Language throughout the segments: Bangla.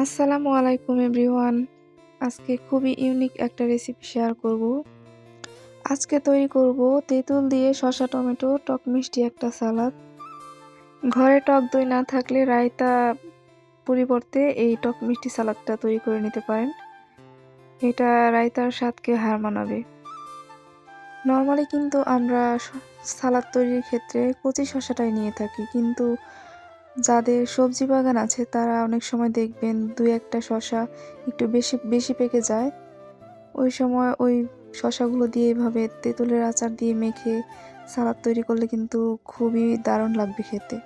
আসসালামু আলাইকুম এভরিওয়ান। আজকে খুবই ইউনিক একটা রেসিপি শেয়ার করব। আজকে তৈরি করব তেঁতুল দিয়ে শসা, টমেটো, টক মিষ্টি একটা সালাদ ঘরে টক দই না থাকলে রায়তা পরিবর্তে এই টক মিষ্টি সালাদটা তৈরি করে নিতে পারেন। এটা রায়তার স্বাদকে হার মানাবে। নর্মালি কিন্তু আমরা সালাদ তৈরির ক্ষেত্রে কচি শসাটাই নিয়ে থাকি, কিন্তু যাদের সবজি বাগান আছে, তারা অনেক সময় দেখবেন দুই একটা শশা একটু বেশি বেশি পেকে যায়। ওই সময় ওই শশাগুলো দিয়ে এভাবে তেঁতুলের আচার দিয়ে মেখে সালাদ তৈরি করলে কিন্তু খুবই দারুণ লাগবে খেতে।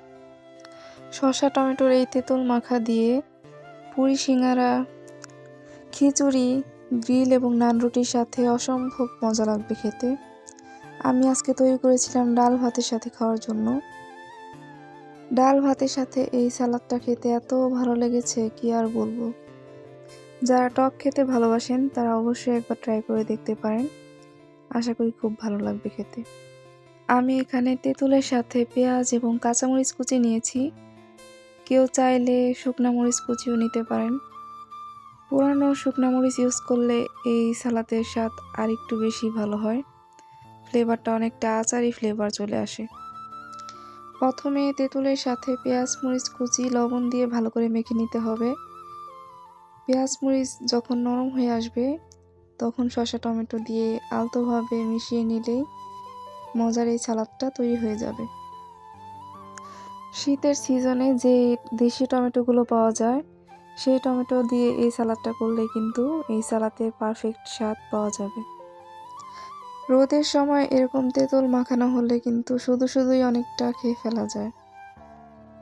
শশা, টমেটোর এই তেঁতুল মাখা দিয়ে পুরি, সিঙ্গারা, খিচুড়ি, গ্রিল এবং নান রুটির সাথে অসম্ভব মজা লাগবে খেতে। আমি আজকে তৈরি করেছিলাম ডাল ভাতের সাথে খাওয়ার জন্য। ডাল ভাতের সাথে এই সালাদটা খেতে এত ভালো লেগেছে, কি আর বলব? যারা টক খেতে ভালোবাসেন, তারা অবশ্যই একবার ট্রাই করে দেখতে পারেন। আশা করি খুব ভালো লাগবে খেতে। আমি এখানে তেঁতুলের সাথে পেঁয়াজ এবং কাঁচামরিচ কুচি নিয়েছি। কেউ চাইলে শুকনা মরিচ কুচিও নিতে পারেন। পুরানো শুকনা মরিচ ইউজ করলে এই সালাদের স্বাদ আর একটু বেশি ভালো হয়। ফ্লেভারটা অনেকটা আচারি ফ্লেভার চলে আসে। প্রথমে তেঁতুলের সাথে পেঁয়াজ, মরিচ, কুচি, লবণ দিয়ে ভালো করে মেখে নিতে হবে। পেঁয়াজ, মরিচ যখন নরম হয়ে আসবে, তখন শসা, টমেটো দিয়ে আলতোভাবে মিশিয়ে নিলেই মজার এই সালাদটা তৈরি হয়ে যাবে। শীতের সিজনে যে দেশি টমেটোগুলো পাওয়া যায়, সেই টমেটো দিয়ে এই সালাদটা করলে কিন্তু এই সালাদের পারফেক্ট স্বাদ পাওয়া যাবে। রোদের সময় এরকম তেঁতুল মাখানো হলে কিন্তু শুধু শুধুই অনেকটা খেয়ে ফেলা যায়।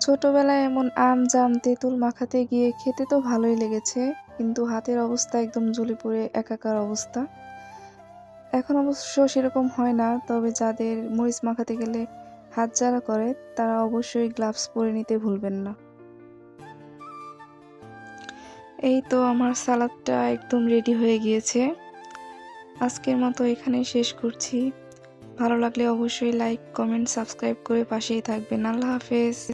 ছোটবেলায় এমন আম, জাম, তেঁতুল মাখাতে গিয়ে খেতে তো ভালোই লেগেছে, কিন্তু হাতের অবস্থা একদম জ্বলে পড়ে একাকার অবস্থা। এখন অবশ্য সেরকম হয় না, তবে যাদের মরিচ মাখাতে গেলে হাত যারা করে, তারা অবশ্যই গ্লাভস পরে নিতে ভুলবেন না। এই তো আমার সালাদটা একদম রেডি হয়ে গিয়েছে। আজকের মতো এখানে শেষ করছি। ভালো লাগলে অবশ্যই লাইক কমেন্ট সাবস্ক্রাইব করে পাশেই থাকবেন। আল্লাহ হাফেজ।